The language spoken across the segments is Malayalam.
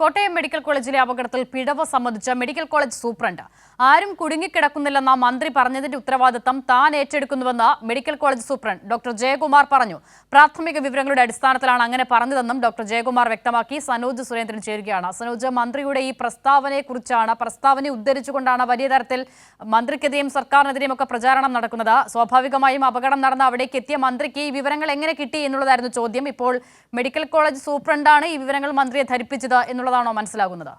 കോട്ടയം മെഡിക്കൽ കോളേജിലെ അപകടത്തിൽ പിഴവ് സംബന്ധിച്ച മെഡിക്കൽ കോളേജ് സൂപ്രണ്ട്. ആരും കുടുങ്ങിക്കിടക്കുന്നില്ലെന്ന മന്ത്രി പറഞ്ഞതിന്റെ ഉത്തരവാദിത്തം താൻ ഏറ്റെടുക്കുന്നുവെന്ന് medical college superintendent doctor Jayakumar പറഞ്ഞു. പ്രാഥമിക വിവരങ്ങളുടെ അടിസ്ഥാനത്തിലാണ് അങ്ങനെ പറഞ്ഞതെന്നും ഡോക്ടർ ജയകുമാർ വ്യക്തമാക്കി. സനോജ് സുരേന്ദ്രൻ ചേരുകയാണ്. സനോജ് മന്ത്രിയുടെ ഈ പ്രസ്താവനയെക്കുറിച്ചാണ് പ്രസ്താവന ഉദ്ധരിച്ചുകൊണ്ടാണ് വലിയ തരത്തിൽ മന്ത്രിക്കെതിരെയും സർക്കാരിനെതിരെയും ഒക്കെ പ്രചാരണം നടക്കുന്നത്. സ്വാഭാവികമായും അപകടം നടന്ന അവിടേക്ക് എത്തിയ മന്ത്രിക്ക് ഈ വിവരങ്ങൾ എങ്ങനെ കിട്ടി എന്നുള്ളതായിരുന്നു ചോദ്യം. ഇപ്പോൾ മെഡിക്കൽ കോളേജ് സൂപ്രണ്ടാണ് ഈ വിവരങ്ങൾ മന്ത്രിയെ ധരിപ്പിച്ചത് എന്നുള്ളതാണോ മനസ്സിലാകുന്നത്?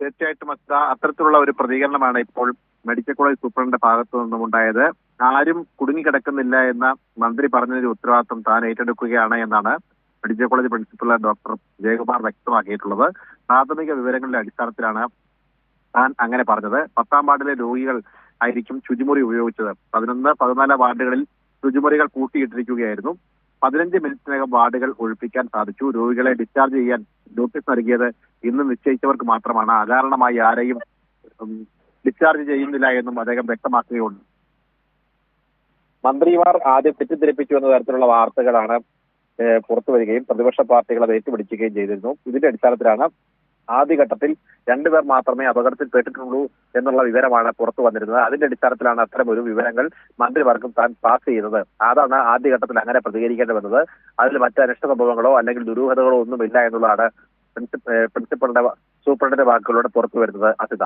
തീർച്ചയായിട്ടും അത്തരത്തിലുള്ള ഒരു പ്രതികരണമാണ് ഇപ്പോൾ മെഡിക്കൽ കോളേജ് സൂപ്രണ്ടിന്റെ ഭാഗത്തു നിന്നും ഉണ്ടായത്. ആരും കുടുങ്ങിക്കിടക്കുന്നില്ല എന്ന മന്ത്രി പറഞ്ഞതിന്റെ ഉത്തരവാദിത്വം താൻ ഏറ്റെടുക്കുകയാണ് എന്നാണ് medical college principal doctor Jayakumar വ്യക്തമാക്കിയിട്ടുള്ളത്. പ്രാഥമിക വിവരങ്ങളുടെ അടിസ്ഥാനത്തിലാണ് താൻ അങ്ങനെ പറഞ്ഞത്. പത്താം വാർഡിലെ രോഗികൾ ആയിരിക്കും ശുചിമുറി ഉപയോഗിച്ചത്. പതിനൊന്ന് പതിനാല് വാർഡുകളിൽ ശുചിമുറികൾ കൂട്ടിയിട്ടിരിക്കുകയായിരുന്നു. പതിനഞ്ച് മിനിറ്റിനകം വാർഡുകൾ ഒഴിപ്പിക്കാൻ സാധിച്ചു. രോഗികളെ ഡിസ്ചാർജ് ചെയ്യാൻ നോട്ടീസ് നൽകിയത് ഇന്ന് നിശ്ചയിച്ചവർക്ക് മാത്രമാണ്. അകാരണമായി ആരെയും ഡിസ്ചാർജ് ചെയ്യുന്നില്ല എന്നും അദ്ദേഹം വ്യക്തമാക്കുകയുണ്ട്. മന്ത്രിമാർ ആദ്യം തെറ്റിദ്ധരിപ്പിച്ചു എന്ന തരത്തിലുള്ള വാർത്തകളാണ് പുറത്തു വരികയും പ്രതിപക്ഷ പാർട്ടികൾ അത് ഏറ്റുപിടിക്കുകയും ചെയ്തിരുന്നു. ഇതിന്റെ അടിസ്ഥാനത്തിലാണ് ആദ്യഘട്ടത്തിൽ രണ്ടുപേർ മാത്രമേ അപകടത്തിൽ പെട്ടിട്ടുള്ളൂ എന്നുള്ള വിവരമാണ് പുറത്തു വന്നിരുന്നത്. അതിന്റെ അടിസ്ഥാനത്തിലാണ് അത്തരം ഒരു വിവരങ്ങൾ മന്ത്രിമാർക്കും താൻ പാസ് ചെയ്യുന്നത് അതാണ് ആദ്യഘട്ടത്തിൽ അങ്ങനെ പ്രതികരിക്കേണ്ടി വന്നത്. അതിൽ മറ്റ് അനിഷ്ട സംഭവങ്ങളോ അല്ലെങ്കിൽ ദുരൂഹതകളോ ഒന്നുമില്ല എന്നുള്ളതാണ് പ്രിൻസിപ്പ- ഏഹ് പ്രിൻസിപ്പലിന്റെ സൂപ്രണ്ടിന്റെ വാക്കുകളോട് പുറത്തു വരുന്നത് അസിത.